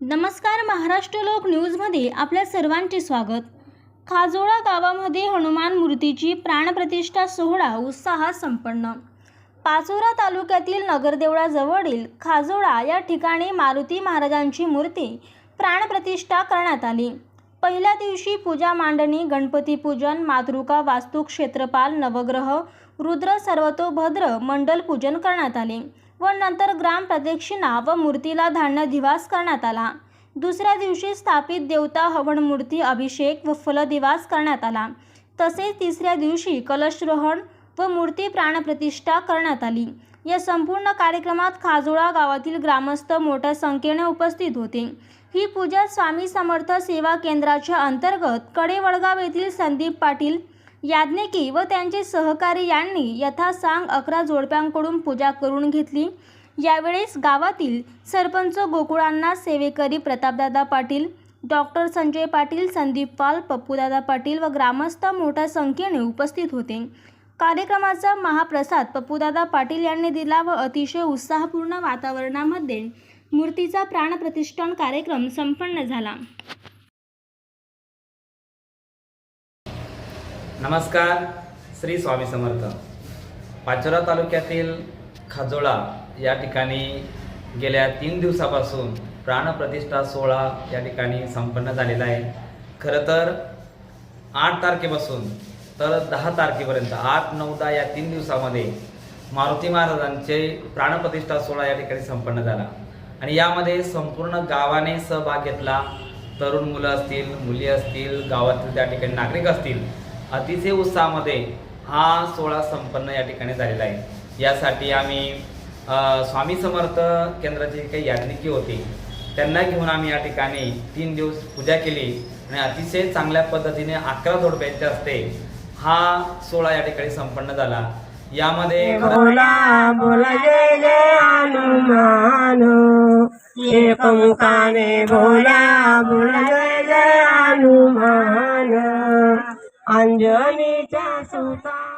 नमस्कार महाराष्ट्र लोक न्यूजमध्ये आपल्या सर्वांचे स्वागत. खाजोळा गावामध्ये हनुमान मूर्तीची प्राणप्रतिष्ठा सोहळा उत्साहात संपन्न. पाचोरा तालुक्यातील नगरदेवळाजवळील खाजोळा या ठिकाणी मारुती महाराजांची मूर्ती प्राणप्रतिष्ठा करण्यात आली. पहिल्या दिवशी पूजा मांडणी गणपती पूजन मातृका वास्तू क्षेत्रपाल नवग्रह रुद्र सर्वतोभद्र मंडल पूजन करण्यात आले. व नंतर ग्राम प्रदक्षिणा व मूर्तीला धान्य दिवास करण्यात आला. दुसऱ्या दिवशी स्थापित देवता हवन मूर्ती अभिषेक व फलदिवास करण्यात आला. तसेच तिसऱ्या दिवशी कलशरोहण व मूर्ती प्राणप्रतिष्ठा करण्यात आली. या संपूर्ण कार्यक्रमात खाजोळा गावातील ग्रामस्थ मोठ्या संख्येने उपस्थित होते. ही पूजा स्वामी समर्थ सेवा केंद्राच्या अंतर्गत कडेवडगाव येथील संदीप पाटील याज्ञिकी व त्यांचे सहकारी यांनी यथासांग अकरा जोडप्यांकडून पूजा करून घेतली. यावेळेस गावातील सरपंच गोकुळांना सेवेकरी प्रतापदादा पाटील डॉक्टर संजय पाटील संदीप पाल पप्पूदादा पाटील व ग्रामस्थ मोठ्या संख्येने उपस्थित होते. कार्यक्रमाचा महाप्रसाद पप्पूदादा पाटील यांनी दिला व अतिशय उत्साहपूर्ण वातावरणामध्ये मूर्तीचा प्राणप्रतिष्ठान कार्यक्रम संपन्न झाला. नमस्कार श्री स्वामी समर्थ. पाचोरा तालुक्यातील खाजोळा या ठिकाणी गेल्या तीन दिवसापासून प्राणप्रतिष्ठा सोहळा या ठिकाणी संपन्न झालेला आहे. खरं तर आठ तारखेपासून तर दहा तारखेपर्यंत आठ नऊ दहा या तीन दिवसामध्ये मारुती महाराजांचे प्राणप्रतिष्ठा सोहळा या ठिकाणी संपन्न झाला. आणि यामध्ये संपूर्ण गावाने सहभाग घेतला. तरुण मुलं असतील मुली असतील गावातील त्या ठिकाणी नागरिक असतील अतिशय उत्साहामध्ये हा सोहळा संपन्न या ठिकाणी झालेला आहे. यासाठी आम्ही स्वामी समर्थ केंद्राचे काही याज्ञिकी होते त्यांना घेऊन आम्ही या ठिकाणी तीन दिवस पूजा केली आणि अतिशय चांगल्या पद्धतीने अकरा जोडप्यांच्या हस्ते हा सोहळा या ठिकाणी संपन्न झाला. यामध्ये बोला बोला जय जय हनुमान. एक मुखाने बोला बोला जय जय हनुमान. अंजनीच्या सुता